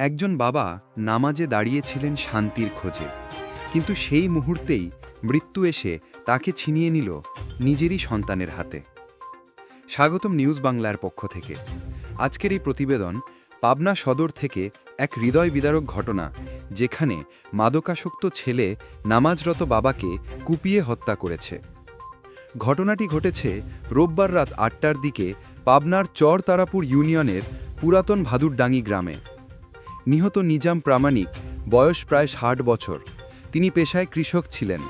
একজন বাবা নামাজে দাঁড়িয়েছিলেন শান্তির খোঁজে। কিন্তু সেই মুহূর্তেই মৃত্যু এসে তাকে ছিনিয়ে নিল নিজেরই সন্তানের হাতে। স্বাগতম নিউজ বাংলার পক্ষ থেকে। আজকের এই প্রতিবেদন পাবনা সদর থেকে এক হৃদয় বিদারক ঘটনা যেখানে মাদকাসক্ত ছেলে নামাজরত বাবাকে কুপিয়ে হত্যা করেছে। ঘটনাটি ঘটেছে রোববার রাত আটটার দিকে পাবনার চর তারাপুর ইউনিয়নের পুরাতন ভাদুরডাঙ্গি গ্রামে। নিহত নিজাম প্রামাণিক, বয়স প্রায় ষাট বছর। তিনি পেশায় কৃষক ছিলেন।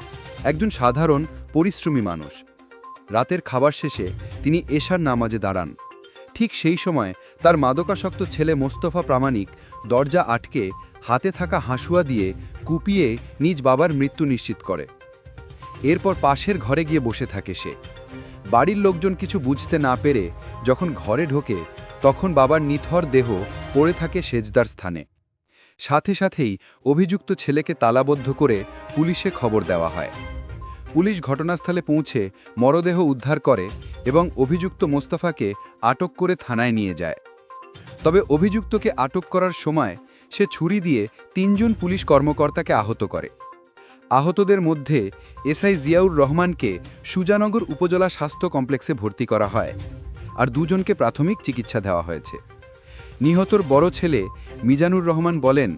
একজন সাধারণ, পরিশ্রমী মানুষ। রাতের খাবার শেষে তিনি এশার নামাজে দাঁড়ান। ঠিক সেই সময় তার মাদকাসক্ত ছেলে মোস্তফা প্রামাণিক দরজা আটকে হাতে থাকা হাঁসুয়া দিয়ে কুপিয়ে নিজ বাবার মৃত্যু নিশ্চিত করে। এরপর পাশের ঘরে গিয়ে বসে থাকে সে। বাড়ির লোকজন কিছু বুঝতে না পেরে যখন ঘরে ঢোকে তখন বাবার নিথর দেহ পড়ে থাকে সেজদার স্থানে। সাথে সাথেই অভিযুক্ত ছেলেকে তালাবদ্ধ করে পুলিশে খবর দেওয়া হয়। পুলিশ ঘটনাস্থলে পৌঁছে মরদেহ উদ্ধার করে এবং অভিযুক্ত মোস্তফাকে আটক করে থানায় নিয়ে যায়। তবে অভিযুক্তকে আটক করার সময় সে ছুরি দিয়ে তিনজন পুলিশ কর্মকর্তাকে আহত করে। আহতদের মধ্যে এসআই জিয়াউর রহমানকে সুজানগর উপজেলা স্বাস্থ্য কমপ্লেক্সে ভর্তি করা হয়। আর দুজনকে প্রাথমিক চিকিৎসা দেওয়া হয়েছে। নিহতর বড় ছেলে মিজানুর রহমান বলেন,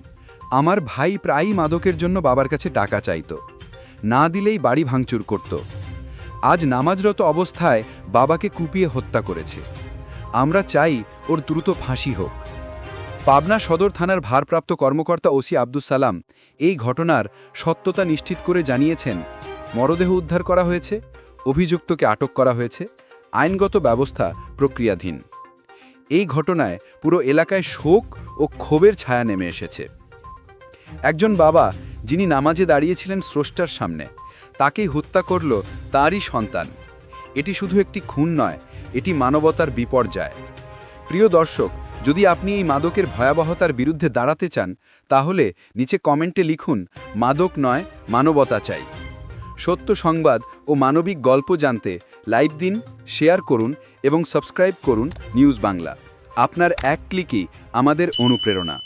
আমার ভাই প্রায়ই মাদকের জন্য বাবার কাছে টাকা চাইত। না দিলেই বাড়ি ভাঙচুর করত। আজ নামাজরত অবস্থায় বাবাকে কুপিয়ে হত্যা করেছে। আমরা চাই ওর দ্রুত ফাঁসি হোক। পাবনা সদর থানার ভারপ্রাপ্ত কর্মকর্তা ওসি আব্দুস সালাম এই ঘটনার সত্যতা নিশ্চিত করে জানিয়েছেন, মরদেহ উদ্ধার করা হয়েছে, অভিযুক্তকে আটক করা হয়েছে আইনগত ব্যবস্থা প্রক্রিয়াধীন। এই ঘটনায় পুরো এলাকায় শোক ও ক্ষোভের ছায়া নেমে এসেছে। একজন বাবা, যিনি নামাজে দাঁড়িয়েছিলেন স্রষ্টার সামনে, তাকেই হত্যা করল তারই সন্তান। এটি শুধু একটি খুন নয়, এটি মানবতার বিপর্যয়। প্রিয় দর্শক, যদি আপনি এই মাদকের ভয়াবহতার বিরুদ্ধে দাঁড়াতে চান, তাহলে নিচে কমেন্টে লিখুন, মাদক নয়, মানবতা চাই। সত্য সংবাদ ও মানবিক গল্প জানতে লাইভ দিন, শেয়ার করুন এবং সাবস্ক্রাইব করুন নিউজ বাংলা। আপনার এক ক্লিকই আমাদের অনুপ্রেরণা।